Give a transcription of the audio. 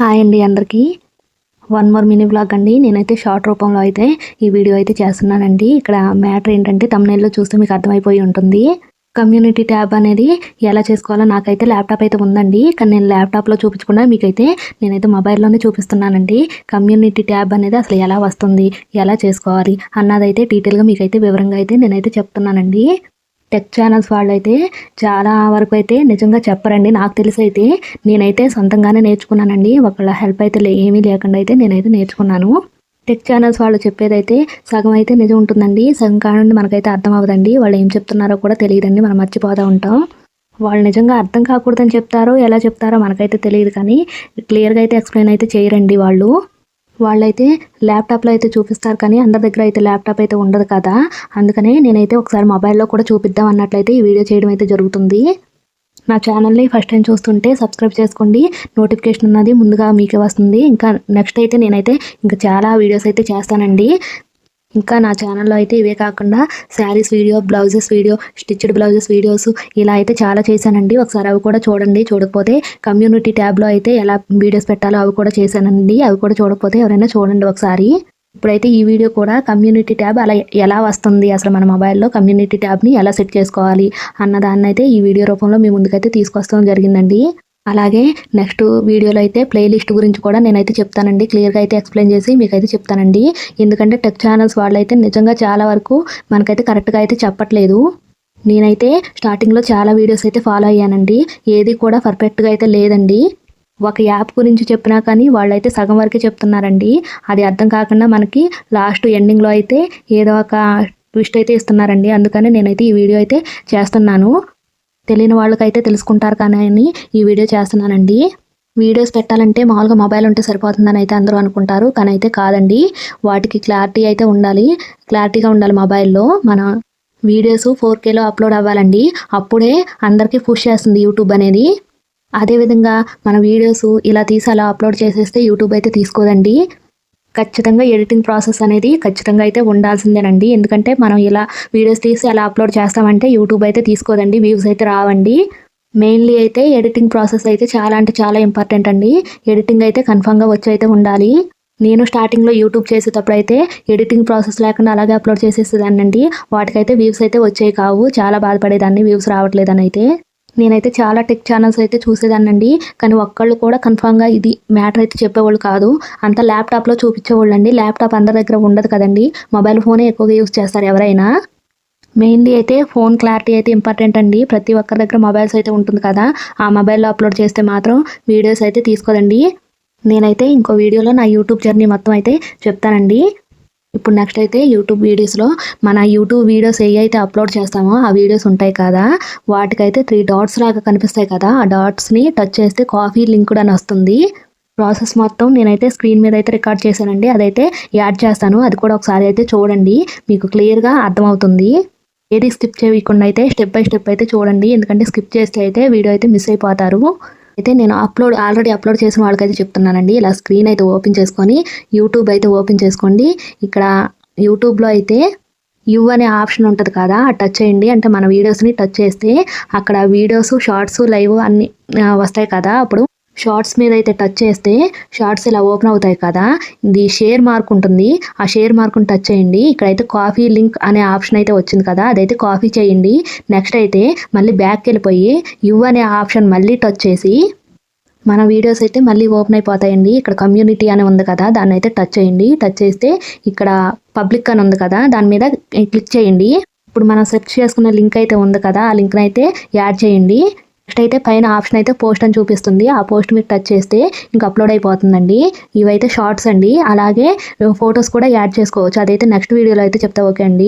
Hi అండి అందరికీ. One more mini blog అండి. నేనైతే షార్ట్ రూపంలో అయితే ఈ వీడియో అయితే చేస్తున్నానండి. ఇక్కడ మ్యాటర్ ఏంటంటే తమిళలో చూస్తే మీకు అర్థమైపోయి ఉంటుంది. కమ్యూనిటీ ట్యాబ్ అనేది ఎలా చేసుకోవాలో నాకైతే ల్యాప్టాప్ అయితే ఉందండి. కానీ నేను ల్యాప్టాప్లో చూపించకుండా మీకైతే నేనైతే మొబైల్లోనే చూపిస్తున్నానండి. కమ్యూనిటీ ట్యాబ్ అనేది అసలు ఎలా వస్తుంది? ఎలా చేసుకోవాలి? అన్నదైతే డీటెయిల్గా మీకైతే వివరంగా అయితే నేనైతే చెప్తున్నానండి. టెక్ ఛానల్స్ వాళ్ళైతే చాలా వరకు అయితే నిజంగా చెప్పరండి. నాకు తెలిసి అయితే నేనైతే సొంతంగానే నేర్చుకున్నానండి. ఒకళ్ళ హెల్ప్ అయితే ఏమీ లేకుండా అయితే నేనైతే నేర్చుకున్నాను. టెక్ ఛానల్స్ వాళ్ళు చెప్పేదైతే సగం అయితే నిజం ఉంటుందండి. సగం కానుండి మనకైతే అర్థం అవ్వదండి. వాళ్ళు ఏం చెప్తున్నారో కూడా తెలియదండి. మనం మర్చిపోతూ ఉంటాం. వాళ్ళు నిజంగా అర్థం కాకూడదని చెప్తారో ఎలా చెప్తారో మనకైతే తెలియదు కానీ క్లియర్గా అయితే ఎక్స్ప్లెయిన్ అయితే చేయరండి వాళ్ళు. వాళ్ళైతే ల్యాప్టాప్లో అయితే చూపిస్తారు కానీ అందరి దగ్గర అయితే ల్యాప్టాప్ అయితే ఉండదు కదా. అందుకనే నేనైతే ఒకసారి మొబైల్లో కూడా చూపిద్దాం అన్నట్లయితే ఈ వీడియో చేయడం అయితే జరుగుతుంది. నా ఛానల్ని ఫస్ట్ టైం చూస్తుంటే సబ్స్క్రైబ్ చేసుకోండి. నోటిఫికేషన్ ఉన్నది ముందుగా మీకే వస్తుంది. ఇంకా నెక్స్ట్ అయితే నేనైతే ఇంకా చాలా వీడియోస్ అయితే చేస్తానండి. ఇంకా నా ఛానల్లో అయితే ఇవే కాకుండా sarees video blouses video stitched blouses videos ఇలా అయితే చాలా చేశానండి. ఒకసారి అవి కూడా చూడండి చూడకపోతే కమ్యూనిటీ ట్యాబ్లో అయితే ఎలా వీడియోస్ పెట్టాలో అవి కూడా చేశానండి. అవి కూడా చూడకపోతే ఎవరైనా చూడండి ఒకసారి. ఇప్పుడైతే ఈ వీడియో కూడా కమ్యూనిటీ ట్యాబ్ అలా ఎలా వస్తుంది అసలు మన మొబైల్లో కమ్యూనిటీ ట్యాబ్ని ఎలా సెట్ చేసుకోవాలి అన్న దాన్ని అయితే ఈ వీడియో రూపంలో మీ ముందుకైతే తీసుకొస్తాం జరిగిందండి. అలాగే నెక్స్ట్ వీడియోలో అయితే ప్లేలిస్ట్ గురించి కూడా నేనైతే చెప్తానండి. క్లియర్గా అయితే ఎక్స్ప్లెయిన్ చేసి మీకైతే చెప్తానండి. ఎందుకంటే టెక్ ఛానల్స్ వాళ్ళైతే నిజంగా చాలా వరకు మనకైతే కరెక్ట్గా అయితే చెప్పట్లేదు. నేనైతే స్టార్టింగ్లో చాలా వీడియోస్ అయితే ఫాలో అయ్యానండి. ఏది కూడా పర్ఫెక్ట్గా అయితే లేదండి. ఒక యాప్ గురించి చెప్పినా కానీ వాళ్ళైతే సగం వరకే చెప్తున్నారండి. అది అర్థం కాకుండా మనకి లాస్ట్ ఎండింగ్లో అయితే ఏదో ఒక ట్విస్ట్ అయితే ఇస్తున్నారండి. అందుకని నేనైతే ఈ వీడియో అయితే చేస్తున్నాను. తెలియని వాళ్ళకైతే తెలుసుకుంటారు కానీ ఈ వీడియో చేస్తున్నానండి. వీడియోస్ పెట్టాలంటే మామూలుగా మొబైల్ ఉంటే సరిపోతుందని అయితే అందరూ అనుకుంటారు. కానీ అయితే కాదండి. వాటికి క్లారిటీ అయితే ఉండాలి. క్లారిటీగా ఉండాలి మొబైల్లో. మన వీడియోస్ ఫోర్ కేలో అప్లోడ్ అవ్వాలండి. అప్పుడే అందరికీ పుష్ చేస్తుంది యూట్యూబ్ అనేది. అదేవిధంగా మన వీడియోస్ ఇలా తీసి అలా అప్లోడ్ చేసేస్తే యూట్యూబ్ అయితే తీసుకోదండి. ఖచ్చితంగా ఎడిటింగ్ ప్రాసెస్ అనేది ఖచ్చితంగా అయితే ఉండాల్సిందేనండి. ఎందుకంటే మనం ఇలా వీడియోస్ తీసి అలా అప్లోడ్ చేస్తామంటే యూట్యూబ్ అయితే తీసుకోదండి వ్యూస్ అయితే రావండి. మెయిన్లీ అయితే ఎడిటింగ్ ప్రాసెస్ అయితే చాలా అంటే చాలా ఇంపార్టెంట్ అండి. ఎడిటింగ్ అయితే కన్ఫామ్గా వచ్చి అయితే ఉండాలి. నేను స్టార్టింగ్లో యూట్యూబ్ చేసేటప్పుడు అయితే ఎడిటింగ్ ప్రాసెస్ లేకుండా అలాగే అప్లోడ్ చేసేసేదాన్ని వాటికైతే వ్యూస్ అయితే వచ్చాయి కావు. చాలా బాధపడేదాన్ని వ్యూస్ రావట్లేదని అయితే. నేనైతే చాలా టెక్ ఛానల్స్ అయితే చూసేదాన్నండి. కానీ ఒక్కళ్ళు కూడా కన్ఫామ్గా ఇది మ్యాటర్ అయితే చెప్పేవాళ్ళు కాదు. అంతా ల్యాప్టాప్లో చూపించేవాళ్ళు అండి ల్యాప్టాప్ అందరి దగ్గర ఉండదు కదండి. మొబైల్ ఫోనే ఎక్కువగా యూస్ చేస్తారు ఎవరైనా. మెయిన్లీ అయితే ఫోన్ క్లారిటీ అయితే ఇంపార్టెంట్ అండి. ప్రతి ఒక్కరి దగ్గర మొబైల్స్ అయితే ఉంటుంది కదా. ఆ మొబైల్లో అప్లోడ్ చేస్తే మాత్రం వీడియోస్ అయితే తీసుకోదండి. నేనైతే ఇంకో వీడియోలో నా యూట్యూబ్ జర్నీ మొత్తం అయితే చెప్తానండి. ఇప్పుడు నెక్స్ట్ అయితే యూట్యూబ్ వీడియోస్లో మన యూట్యూబ్ వీడియోస్ ఏ అయితే అప్లోడ్ చేస్తామో ఆ వీడియోస్ ఉంటాయి కదా. వాటికైతే త్రీ డాట్స్ లాగా కనిపిస్తాయి కదా. ఆ డాట్స్ని టచ్ చేస్తే కాఫీ లింక్డ్ అని వస్తుంది. ప్రాసెస్ మొత్తం నేనైతే స్క్రీన్ మీద అయితే రికార్డ్ చేశానండి. అదైతే యాడ్ చేస్తాను. అది కూడా ఒకసారి అయితే చూడండి. మీకు క్లియర్గా అర్థమవుతుంది. ఏది స్కిప్ చేయకుండా అయితే స్టెప్ బై స్టెప్ అయితే చూడండి. ఎందుకంటే స్కిప్ చేస్తే అయితే వీడియో అయితే మిస్ అయిపోతారు. అయితే నేను అప్లోడ్ ఆల్రెడీ అప్లోడ్ చేసిన వాళ్ళకైతే చెప్తున్నానండి. ఇలా స్క్రీన్ అయితే ఓపెన్ చేసుకొని యూట్యూబ్ అయితే ఓపెన్ చేసుకోండి. ఇక్కడ యూట్యూబ్లో అయితే యూ అనే ఆప్షన్ ఉంటుంది కదా టచ్ చేయండి. అంటే మన వీడియోస్ని టచ్ చేస్తే అక్కడ వీడియోస్ షార్ట్స్ లైవ్ అన్నీ వస్తాయి కదా. అప్పుడు షార్ట్స్ మీద అయితే టచ్ చేస్తే షార్ట్స్ ఇలా ఓపెన్ అవుతాయి కదా. ఇది షేర్ మార్క్ ఉంటుంది. ఆ షేర్ మార్క్ని టచ్ చేయండి. ఇక్కడైతే కాఫీ లింక్ అనే ఆప్షన్ అయితే వచ్చింది కదా. అదైతే కాఫీ చేయండి. నెక్స్ట్ అయితే మళ్ళీ బ్యాక్కి వెళ్ళిపోయి యు అనే ఆప్షన్ మళ్ళీ టచ్ చేసి మన వీడియోస్ అయితే మళ్ళీ ఓపెన్ అయిపోతాయండి. ఇక్కడ కమ్యూనిటీ అని ఉంది కదా దాన్ని అయితే టచ్ చేయండి. టచ్ చేస్తే ఇక్కడ పబ్లిక్ అని ఉంది కదా దాని మీద క్లిక్ చేయండి. ఇప్పుడు మనం సెర్చ్ చేసుకున్న లింక్ అయితే ఉంది కదా ఆ లింక్ని అయితే యాడ్ చేయండి. నెక్స్ట్ అయితే పైన ఆప్షన్ అయితే పోస్ట్ అని చూపిస్తుంది. ఆ పోస్ట్ మీరు టచ్ చేస్తే ఇంకా అప్లోడ్ అయిపోతుందండి. ఇవైతే షార్ట్స్ అండి. అలాగే ఫొటోస్ కూడా యాడ్ చేసుకోవచ్చు. అదైతే నెక్స్ట్ వీడియోలో అయితే చెప్తా ఓకే అండి?